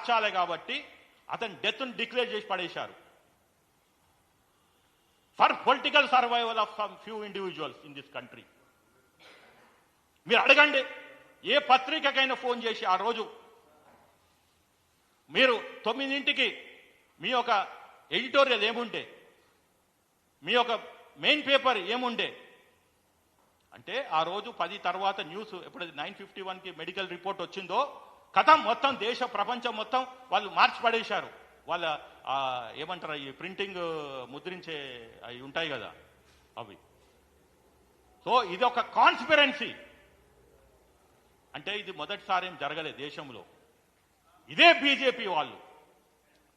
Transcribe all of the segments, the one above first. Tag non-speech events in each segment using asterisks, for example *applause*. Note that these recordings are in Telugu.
సాక్ష్యాలే కాబట్టి అతని డెత్ను డిక్లేర్ చేసి పడేశారు. For political survival of some few individuals in this country మీరు అడగండి ఏ పత్రికకైనా ఫోన్ చేసి ఆ రోజు మీరు తొమ్మిదింటికి మీ యొక్క ఎడిటోరియల్ ఏముండే? మీ యొక్క మెయిన్ పేపర్ ఏముండే? అంటే ఆ రోజు పది తర్వాత న్యూస్ ఎప్పుడైతే నైన్ ఫిఫ్టీ వన్కి మెడికల్ రిపోర్ట్ వచ్చిందో కథ మొత్తం దేశ ప్రపంచం మొత్తం వాళ్ళు మార్చి పడేశారు వాళ్ళ ఏమంటారు ఈ ప్రింటింగ్ ముద్రించే అవి ఉంటాయి కదా అవి. సో ఇది ఒక కాన్స్పిరెన్సీ. అంటే ఇది మొదటిసారి ఏం జరగలేదు దేశంలో. ఇదే బీజేపీ వాళ్ళు.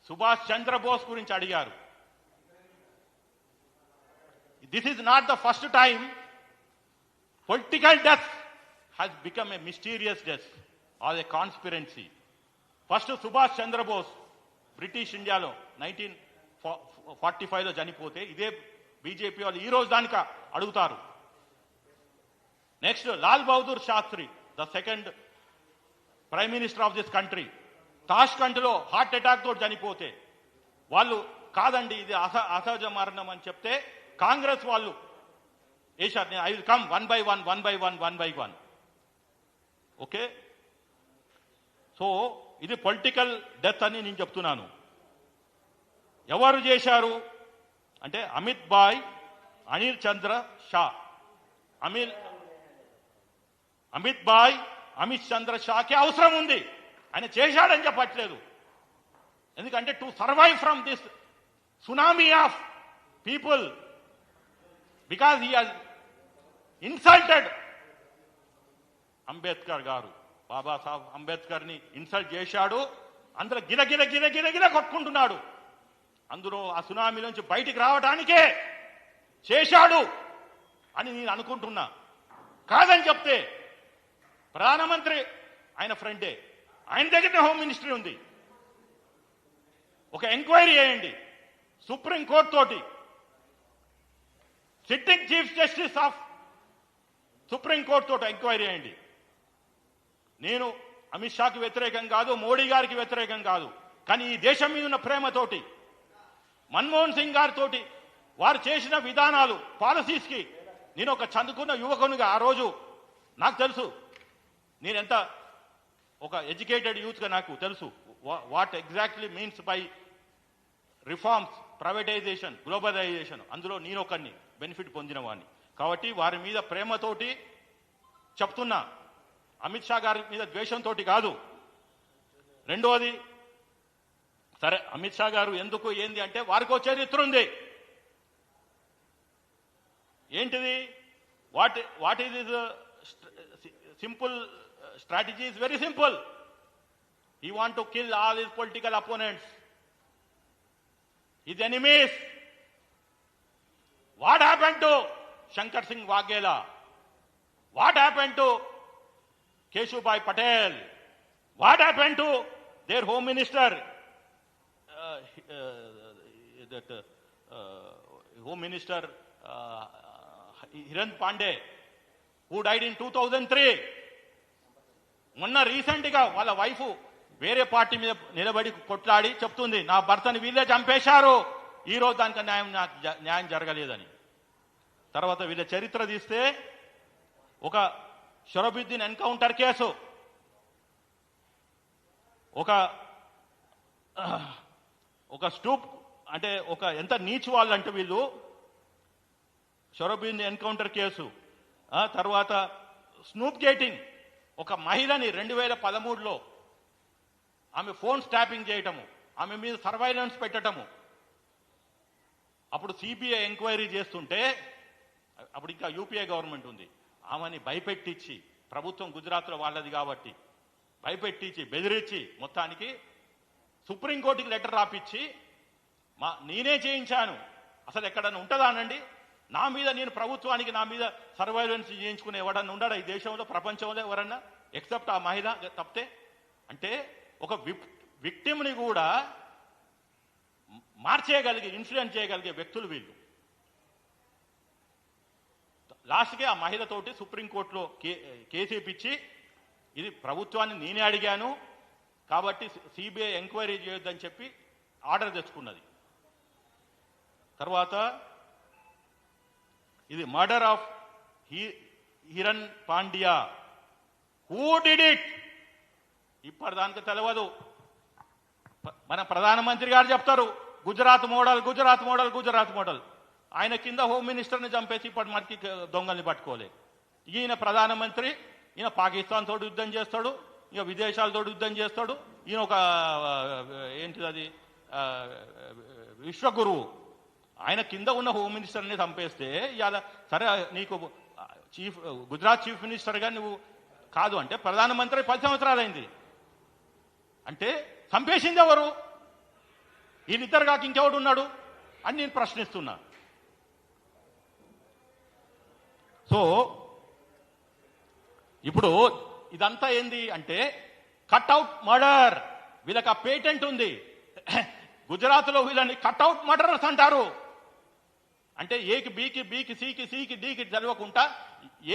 సుభాష్ చంద్రబోస్ గురించి అడిగారు. This is not the first time political death has become a mysterious death or a conspiracy. First Subhash Chandrabose British ఇండియాలో నైన్టీన్ ఫార్టీ ఫైవ్లో చనిపోతే ఇదే బీజేపీ వాళ్ళు ఈ రోజు దానిక అడుగుతారు. Next Lal Bahadur Shastri the second prime minister of this country. తాష్కంట్లో heart attack తోటి చనిపోతే వాళ్ళు కాదండి ఇది అస అసహజ మరణం అని చెప్తే కాంగ్రెస్ వాళ్ళు వేశారు I will come one by one one by one one by one. Okay? So ఇది పొలిటికల్ డెత్ అని నేను చెప్తున్నాను. ఎవరు చేశారు? అంటే అమిత్ బాయ్ అనిల్ చంద్ర షా. అమిల్ అమిత్ బాయ్ అమిత్ చంద్ర షాకి అవసరం ఉంది. ఆయన చేశాడని చెప్పట్లేదు. ఎందుకంటే to survive from this tsunami of people because he has insulted Ambedkar garu. Babasaheb అంబేద్కర్ని insult చేశాడు. అందులో గిరగిర గిరగిర గిర కొట్టుకుంటున్నాడు. అందులో ఆ సునామీ నుంచి బయటికి రావడానికే చేశాడు అని నేను అనుకుంటున్నా. కాదని చెప్తే ప్రధానమంత్రి ఆయన ఫ్రెండే. ఆయన దగ్గరనే హోమ్ మినిస్ట్రీ ఉంది. ఒక ఎంక్వైరీ చేయండి. సుప్రీంకోర్టు తోటి. Sitting chief justice of supreme court తోటి ఎంక్వైరీ చేయండి. నేను అమిత్ షాకి వ్యతిరేకం కాదు మోడీ గారికి వ్యతిరేకం కాదు. కానీ ఈ దేశం మీద ఉన్న ప్రేమతోటి మన్మోహన్ సింగ్ గారితోటి వారు చేసిన విధానాలు పాలసీస్కి నేను ఒక చదువుకున్న యువకునిగా ఆ రోజు నాకు తెలుసు. నేను ఎంత ఒక ఎడ్యుకేటెడ్ యూత్గా నాకు తెలుసు. What exactly means by reforms privatisation globalisation. అందులో నేను ఒకరిని బెనిఫిట్ పొందిన వాడిని కాబట్టి వారి మీద ప్రేమతోటి చెప్తున్నా. అమిత్ షా గారి మీద ద్వేషంతో కాదు. రెండవది సరే అమిత్ షా గారు ఎందుకు ఏంది అంటే వారికి చరిత్ర ఉంది ఏంటిది? What what is is simple strategy is very simple. He want to kill all his political opponents. His enemies. What happen to Shankar Singh Vaghela? What happen to Keshubhai Patel what happen to their home minister home minister Haren Pande who died in two thousand three మొన్న రీసెంట్గా వాళ్ళ వైఫ్ వేరే పార్టీ మీద నిలబడి కొట్లాడి చెప్తుంది నా భర్తని వీళ్ళే చంపేశారు ఈ రోజు దానికి న్యాయం న్యాయం జరగలేదని. తర్వాత వీళ్ళ చరిత్ర తీస్తే ఒక షరబుద్దీన్ ఎన్కౌంటర్ కేసు. ఒక ఒక స్టూప్ అంటే ఒక ఎంత నీచు వాళ్ళు అంటే వీళ్ళు షరబుద్దీన్ ఎన్కౌంటర్ కేసు. తర్వాత స్నూప్ గేటింగ్ ఒక మహిళని రెండు వేల పదమూడులో ఆమె ఫోన్ స్టాపింగ్ చేయటము ఆమె మీద సర్వైలెన్స్ పెట్టటము. అప్పుడు సిబిఐ ఎంక్వైరీ చేస్తుంటే అప్పుడు ఇంకా యూపీఏ గవర్నమెంట్ ఉంది. ఆమెని భయపెట్టించి ప్రభుత్వం గుజరాత్లో వాళ్ళది కాబట్టి భయపెట్టించి బెదిరించి మొత్తానికి సుప్రీంకోర్టుకి లెటర్ రాపిచ్చి మా నేనే చేయించాను. అసలు ఎక్కడన్నా ఉంటుందా అనండి? నా మీద నేను ప్రభుత్వానికి నా మీద సర్వైలెన్స్ చేయించుకునే ఎవడన్నా ఉండడా ఈ దేశంలో ప్రపంచంలో ఎవరన్నా? ఎక్సెప్ట్ ఆ మహిళ తప్పితే? అంటే ఒక విక్ విక్టిమ్ని కూడా మార్చేయగలిగే ఇన్ఫ్లుయెన్స్ చేయగలిగే వ్యక్తులు వీళ్ళు. లాస్ట్కి ఆ మహిళతోటి సుప్రీంకోర్టులో కే కేసు ఇప్పించి ఇది ప్రభుత్వాన్ని నేనే అడిగాను కాబట్టి సిబిఐ ఎంక్వైరీ చేయొద్దని చెప్పి ఆర్డర్ తెచ్చుకున్నది. తర్వాత ఇది murder of Haren Pandya. Who did it ఇప్పటిదానికి తెలియదు మన ప్రధానమంత్రి గారు చెప్తారు Gujarat model Gujarat model Gujarat model. ఆయన కింద హోమ్ మినిస్టర్ని చంపేసి ఇప్పటి మనకి దొంగల్ని పట్టుకోలేదు ఈయన ప్రధానమంత్రి ఈయన పాకిస్తాన్ తోటి యుద్ధం చేస్తాడు ఇక విదేశాలతో యుద్ధం చేస్తాడు ఈయన ఒక ఏంటిది అది విశ్వగురువు. ఆయన కింద ఉన్న హోమ్ మినిస్టర్ని చంపేస్తే ఇవాళ సరే నీకు చీఫ్ గుజరాత్ చీఫ్ మినిస్టర్గా నువ్వు కాదు అంటే ప్రధానమంత్రి పది సంవత్సరాలైంది. అంటే చంపేసింది ఎవరు? వీళ్ళిద్దరు కాక ఇంకెవడు ఉన్నాడు అని నేను ప్రశ్నిస్తున్నా. సో ఇప్పుడు ఇదంతా ఏంది అంటే కట్అవుట్ మర్డర్ వీళ్ళకి ఆ పేటెంట్ ఉంది. *clears throat* గుజరాత్లో వీళ్ళని కట్అవుట్ మర్డర్స్ అంటారు. అంటే ఏకి బీకి బీకి సీకి సీకి డీకి తెలవకుండా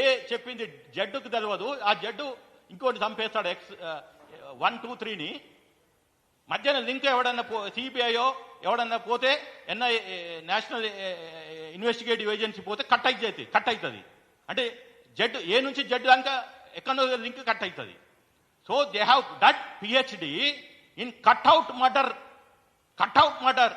ఏ చెప్పింది జడ్డుకు తెలియదు ఆ జడ్డు ఇంకోటి చంపేస్తాడు ఎక్స్ వన్ టూ త్రీని. మధ్యన లింక్ ఎవడన్నా పో సిబిఐయో ఎవడన్నా పోతే ఎన్ఐ నేషనల్ ఇన్వెస్టిగేటివ్ ఏజెన్సీ పోతే కట్ అయితే కట్ అవుతుంది. అంటే జడ్ ఏ నుంచి జడ్ దాకా ఎక్కడో లింక్ కట్ అవుతుంది so they have that PhD in cutout murder cutout murder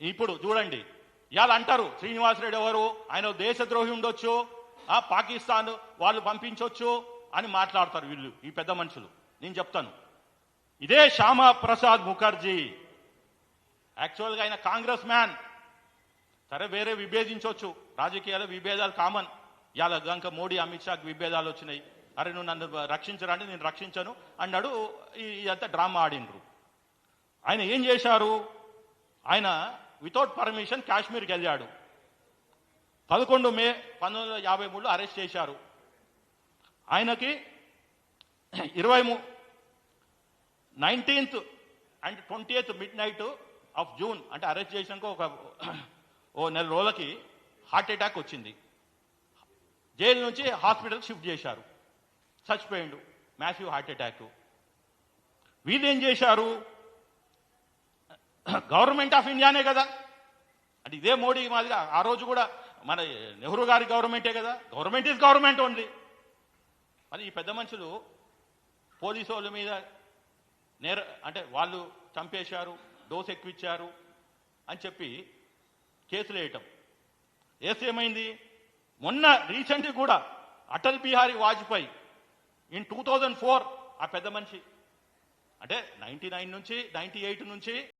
ఇప్పుడు చూడండి ఇవాళ అంటారు శ్రీనివాసరెడ్డి ఎవరు? ఆయన దేశద్రోహి ఉండొచ్చు ఆ పాకిస్తాన్ వాళ్ళు పంపించవచ్చు అని మాట్లాడతారు వీళ్ళు ఈ పెద్ద మనుషులు. నేను చెప్తాను. ఇదే శ్యామా ప్రసాద్ ముఖర్జీ యాక్చువల్గా ఆయన కాంగ్రెస్ మ్యాన్. సరే వేరే విభేదించవచ్చు. రాజకీయాల విభేదాలు కామన్. ఇవాళ గంక మోడీ అమిత్ షాకి విభేదాలు వచ్చినాయి. అరే నువ్వు నన్ను రక్షించరా అంటే నేను రక్షించను. అన్నాడు ఇదంతా డ్రామా ఆడిండ్రు. ఆయన ఏం చేశారు? ఆయన వితౌట్ పర్మిషన్ కాశ్మీర్కి వెళ్ళాడు. పదకొండు మే పంతొమ్మిది వందల యాభై మూడులో అరెస్ట్ చేశారు. ఆయనకి ఇరవై మూ nineteenth and twenty eighth midnight of June అంటే అరెస్ట్ చేసినాక ఒక ఓ నెల రోజులకి హార్ట్ అటాక్ వచ్చింది. జైలు నుంచి హాస్పిటల్ షిఫ్ట్ చేశారు. చచ్చిపోయిండు. Massive heart attack. వీళ్ళు ఏం చేశారు? గవర్నమెంట్ ఆఫ్ ఇండియానే కదా. అంటే ఇదే మోడీ మాదిరిగా ఆ రోజు కూడా మన నెహ్రూ గారి గవర్నమెంటే కదా. Government is government only. మరి ఈ పెద్ద మనుషులు పోలీసు వాళ్ళ మీద నేర అంటే వాళ్ళు చంపేశారు డోస్ ఎక్కువ ఇచ్చారు అని చెప్పి కేసులు వేయటం వేస్తే ఏమైంది? మొన్న రీసెంట్గా కూడా Atal Bihari Vajpayee in two thousand four ఆ పెద్ద మనిషి. అంటే నైంటీ నైన్ నుంచి నైన్టీ ఎయిట్ నుంచి